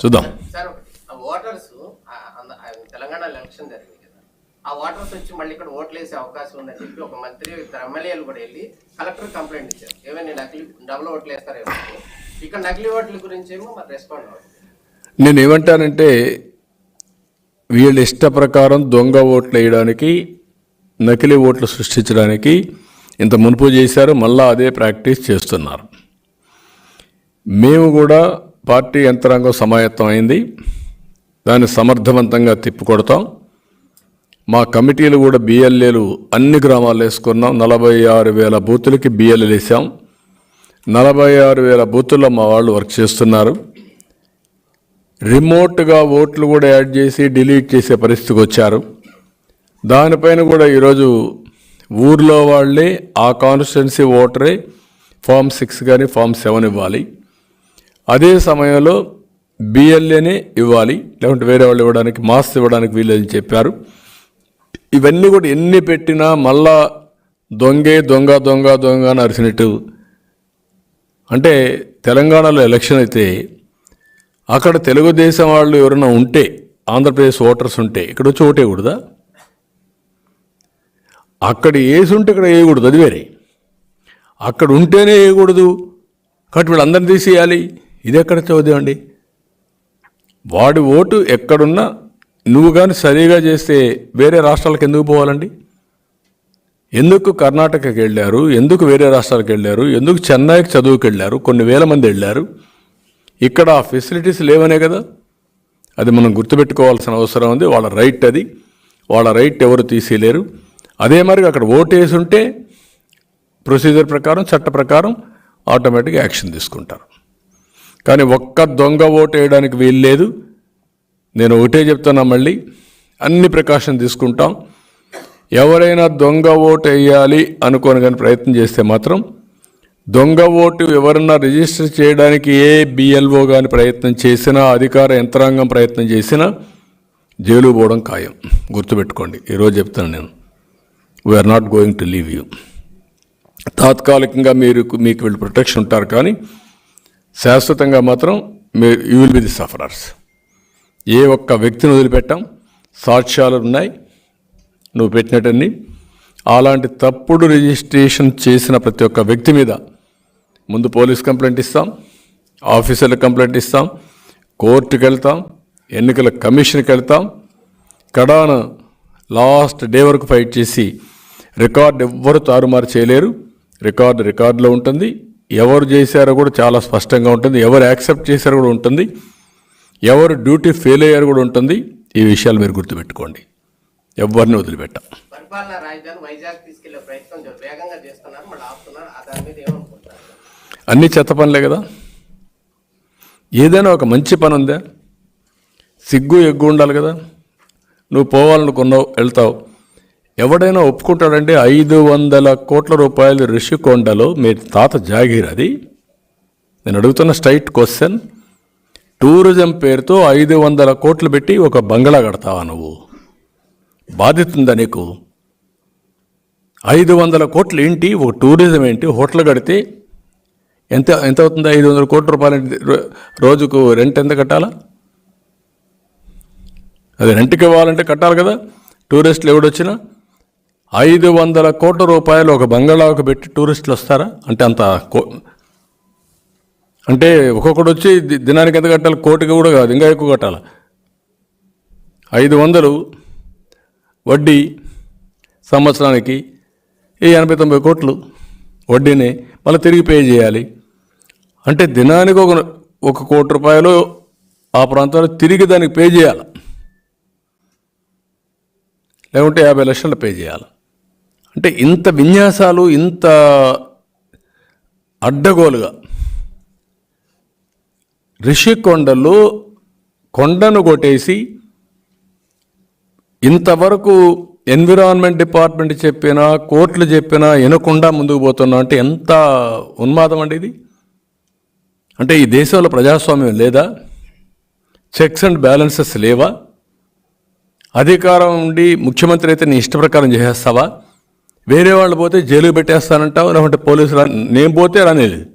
చూద్దాం. Voters election జరిగింది కదా. ఆ ఓటర్స్ వచ్చి మళ్ళీ ఇక్కడ ఓట్లు వేసే అవకాశం ఉందని చెప్పి ఒక మంత్రి ఇద్దరు ఎమ్మెల్యేలు కూడా వెళ్ళి కలెక్టర్ కంప్లైంట్ ఇచ్చారు. ఏమైనా నకిలీ డబుల్ ఓట్లు. ఇక్కడ నకిలీ ఓట్ల గురించి ఏమో మరి రెస్పాండ్ అవుతుంది నేను ఏమంటానంటే వీళ్ళ ఇష్ట ప్రకారం దొంగ ఓట్లు వేయడానికి నకిలీ ఓట్లు సృష్టించడానికి ఇంత మునుపు చేశారు మళ్ళా అదే ప్రాక్టీస్ చేస్తున్నారు. మేము కూడా పార్టీ యంత్రాంగం సమాయత్తం అయింది. దాన్ని సమర్థవంతంగా తిప్పికొడతాం. మా కమిటీలు కూడా బిఎల్ఏలు అన్ని గ్రామాల్లో వేసుకున్నాం. నలభై ఆరు వేల బూతులకి బిఎల్ఏలు వేసాం. నలభై ఆరు వేల బూతుల్లో మా వాళ్ళు వర్క్ చేస్తున్నారు. రిమోట్గా ఓట్లు కూడా యాడ్ చేసి డిలీట్ చేసే పరిస్థితికి వచ్చారు. దానిపైన కూడా ఈరోజు ఊర్లో వాళ్ళే ఆ కాన్స్టిట్యున్సీ ఓటరే ఫామ్ సిక్స్ కానీ ఫామ్ సెవెన్ ఇవ్వాలి. అదే సమయంలో బిఎల్ఏనే ఇవ్వాలి లేకుంటే వేరే వాళ్ళు ఇవ్వడానికి మాస్ ఇవ్వడానికి వీలని చెప్పారు. ఇవన్నీ కూడా ఎన్ని పెట్టినా మళ్ళా దొంగే దొంగ దొంగ దొంగ అని అరిచినట్టు అంటే తెలంగాణలో ఎలక్షన్ అయితే అక్కడ తెలుగుదేశం వాళ్ళు ఎవరైనా ఉంటే ఆంధ్రప్రదేశ్ ఓటర్స్ ఉంటే ఇక్కడ వచ్చి ఓటేయకూడదా అక్కడ వేసి ఉంటే ఇక్కడ వేయకూడదు అది వేరే. అక్కడ ఉంటేనే వేయకూడదు. కాబట్టి వీళ్ళందరినీ తీసేయాలి. ఇది ఎక్కడ చదువు అండి వాడి ఓటు ఎక్కడున్నా నువ్వు కానీ సరిగా చేస్తే వేరే రాష్ట్రాలకు ఎందుకు పోవాలండి? ఎందుకు కర్ణాటకకి వెళ్ళారు? ఎందుకు వేరే రాష్ట్రాలకు వెళ్ళారు? ఎందుకు చెన్నైకి చదువుకు వెళ్ళారు? కొన్ని వేల మంది వెళ్ళారు. ఇక్కడ ఆ ఫెసిలిటీస్ లేవనే కదా. అది మనం గుర్తుపెట్టుకోవాల్సిన అవసరం ఉంది. వాళ్ళ రైట్ అది. వాళ్ళ రైట్ ఎవరు తీసేయలేరు. అదే మరి అక్కడ ఓటు వేసి ఉంటే ప్రొసీజర్ ప్రకారం చట్ట ప్రకారం ఆటోమేటిక్గా యాక్షన్ తీసుకుంటారు. కానీ ఒక్క దొంగ ఓటు వేయడానికి వీల్లేదు నేను ఒకటే చెప్తున్నా మళ్ళీ అన్ని ప్రికాషన్ తీసుకుంటాం. ఎవరైనా దొంగ ఓటు వేయాలి అనుకోని కానీ ప్రయత్నం చేస్తే మాత్రం దొంగ ఓటు ఎవరన్నా రిజిస్టర్ చేయడానికి ఏ బిఎల్ఓ కానీ ప్రయత్నం చేసినా అధికార యంత్రాంగం ప్రయత్నం చేసినా జైలు పోవడం ఖాయం. గుర్తుపెట్టుకోండి ఈరోజు చెప్తాను నేను. We are not going to leave you తాత్కాలికంగా మీరు మీకు వీళ్ళు ప్రొటెక్షన్ ఉంటారు కానీ శాశ్వతంగా మాత్రం మీ you will be the sufferers ఏ ఒక్క వ్యక్తిని వదిలిపెట్టాం సాక్ష్యాలు ఉన్నాయి నువ్వు పెట్టినట్టన్ని. అలాంటి తప్పుడు రిజిస్ట్రేషన్ చేసిన ప్రతి ఒక్క వ్యక్తి మీద ముందు పోలీస్ కంప్లైంట్ ఇస్తాం ఆఫీసర్లకు కంప్లైంట్ ఇస్తాం కోర్టుకు వెళ్తాం ఎన్నికల కమిషన్కి వెళ్తాం కడాన లాస్ట్ డే వరకు ఫైట్ చేసి రికార్డు ఎవ్వరు తారుమారు చేయలేరు. రికార్డు రికార్డులో ఉంటుంది. ఎవరు చేశారో కూడా చాలా స్పష్టంగా ఉంటుంది. ఎవరు యాక్సెప్ట్ చేశారో కూడా ఉంటుంది. ఎవరు డ్యూటీ ఫెయిల్ అయ్యారో కూడా ఉంటుంది. ఈ విషయాలు మీరు గుర్తుపెట్టుకోండి. ఎవరిని వదిలిపెట్టాం. అన్నీ చెత్త పనులే కదా? ఏదైనా ఒక మంచి పని ఉందా? సిగ్గు ఎగ్గు ఉండాలి కదా? నువ్వు పోవాలనుకున్నావు వెళ్తావు. ఎవడైనా ఒప్పుకుంటాడంటే ఐదు వందల కోట్ల రూపాయలు రిషికొండలో మీ తాత జాగీర్ అది. నేను అడుగుతున్న స్ట్రైట్ క్వశ్చన్ టూరిజం పేరుతో ఐదు వందల కోట్లు పెట్టి ఒక బంగ్లా కడతావా నువ్వు? బాధ్యత ఉందా నీకు? ఐదు వందల కోట్లు ఏంటి? ఒక టూరిజం ఏంటి? హోటల్ కడితే ఎంత ఎంత అవుతుంది? ఐదు వందల కోట్ల రూపాయలు రోజుకు రెంట్ ఎంత కట్టాలా? అది రెంట్కి ఇవ్వాలంటే కట్టాలి కదా. టూరిస్టులు ఎవడొచ్చినా? ఐదు వందల కోట్ల రూపాయలు ఒక బంగాళాకు పెట్టి టూరిస్టులు వస్తారా? అంటే అంత కో అంటే ఒక్కొక్కడు వచ్చి దినానికి ఎంత కట్టాలి? కోటికి కూడా కాదు ఇంకా ఎక్కువ కట్టాలి? ఐదు వందలు వడ్డీ సంవత్సరానికి ఈ ఎనభై తొంభై కోట్లు వడ్డీని మళ్ళీ తిరిగి పే చేయాలి. అంటే దినానికి ఒక ఒక కోటి రూపాయలు ఆ ప్రాంతంలో తిరిగి దానికి పే చేయాలి? లేకుంటే యాభై లక్షలు పే చేయాలి? అంటే ఇంత విన్యాసాలు ఇంత అడ్డగోలుగా. రిషికొండలో కొండను కొట్టేసి ఇంతవరకు ఎన్విరాన్మెంట్ డిపార్ట్మెంట్ చెప్పినా కోర్టులు చెప్పినా వినకుండా ముందుకు పోతున్నాం అంటే ఎంత ఉన్మాదం అండి ఇది? అంటే ఈ దేశంలో ప్రజాస్వామ్యం లేదా? చెక్స్ అండ్ బ్యాలెన్సెస్ లేవా? అధికారం ఉండి ముఖ్యమంత్రి అయితే నీ ఇష్ట ప్రకారం చేసేస్తావా? వేరే వాళ్ళు పోతే జైలు పెట్టేస్తానంటావు? లేకుంటే పోలీసులు రా- నేను పోతే రానేది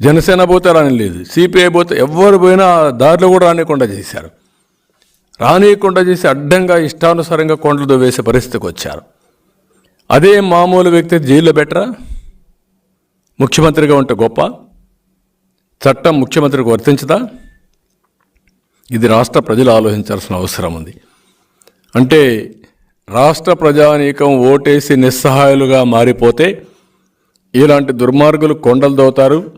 జనసేన పోతే రానిలేదు. సిపిఐ పోతే ఎవరు పోయినా దారిలో కూడా రానియకుండా చేశారు. రానియకుండా చేసి అడ్డంగా ఇష్టానుసారంగా కొండలు వేసే పరిస్థితికి వచ్చారు. అదే మామూలు వ్యక్తి జైల్లో బెటరా ముఖ్యమంత్రిగా ఉంటే గొప్ప. చట్టం ముఖ్యమంత్రికి వర్తించదా? ఇది రాష్ట్ర ప్రజలు ఆలోచించాల్సిన అవసరం ఉంది. అంటే రాష్ట్ర ప్రజానీకం ఓటేసి నిస్సహాయులుగా మారిపోతే ఇలాంటి దుర్మార్గులు కొండలు దోతారు.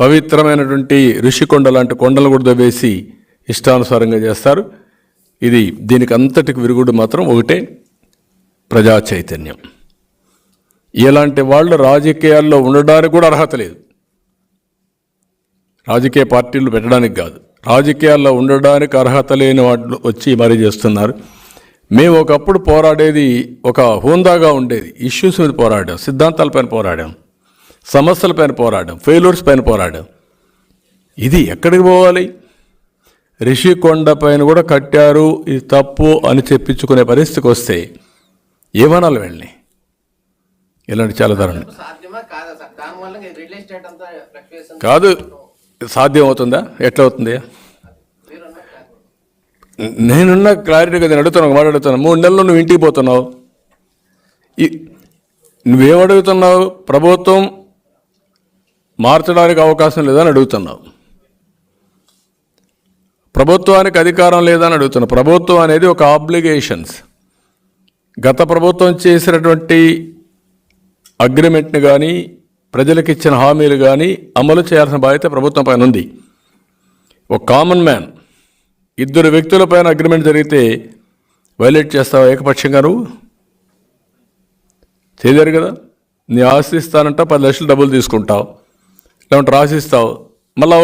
పవిత్రమైనటువంటి ఋషికొండ లాంటి కొండలు కూడా దవ్వేసి ఇష్టానుసారంగా చేస్తారు. ఇది దీనికి అంతటికి విరుగుడు మాత్రం ఒకటే ప్రజా చైతన్యం. ఇలాంటి వాళ్ళు రాజకీయాల్లో ఉండడానికి కూడా అర్హత లేదు. రాజకీయ పార్టీలు పెట్టడానికి కాదు. రాజకీయాల్లో ఉండడానికి అర్హత లేని వాళ్ళు వచ్చి మరీ చేస్తున్నారు. మేము ఒకప్పుడు పోరాడేది ఒక హోందాగా ఉండేది. ఇష్యూస్ మీద పోరాడాం సిద్ధాంతాలపైన పోరాడాం సమస్యలపైన పోరాడాం ఫెయిల్యూర్స్ పైన పోరాడాం. ఇది ఎక్కడికి పోవాలి? రిషికొండ పైన కూడా కట్టారు ఇది తప్పు అని చెప్పించుకునే పరిస్థితికి వస్తే ఏమనాలి వెళ్ళి ఇలాంటి చాలా సాధ్యమా? కాదా సాధ్యం అవుతుందా? ఎట్లా అవుతుంది. నేనున్న క్లారిటీగా నేను అడుగుతాను ఒక మాట అడుగుతాను మూడు నెలలు నువ్వు ఇంటికి పోతున్నావు. ఈ నువ్వేం అడుగుతున్నావు? ప్రభుత్వం మార్చడానికి అవకాశం లేదని అడుగుతున్నావు. ప్రభుత్వానికి అధికారం లేదని అడుగుతున్నావు. ప్రభుత్వం అనేది ఒక ఆబ్లిగేషన్స్ గత ప్రభుత్వం చేసినటువంటి అగ్రిమెంట్ని కానీ ప్రజలకు ఇచ్చిన హామీలు కానీ అమలు చేయాల్సిన బాధ్యత ప్రభుత్వం పైన ఉంది. ఒక కామన్ మ్యాన్ ఇద్దరు వ్యక్తులపైన అగ్రిమెంట్ జరిగితే వైలేట్ చేస్తావా ఏకపక్షంగా నువ్వు? చేయలేరు కదా? నీ ఆశిస్తానంట పది లక్షలు డబ్బులు తీసుకుంటావు. లేకుంటే రాసిస్తావు. మళ్ళా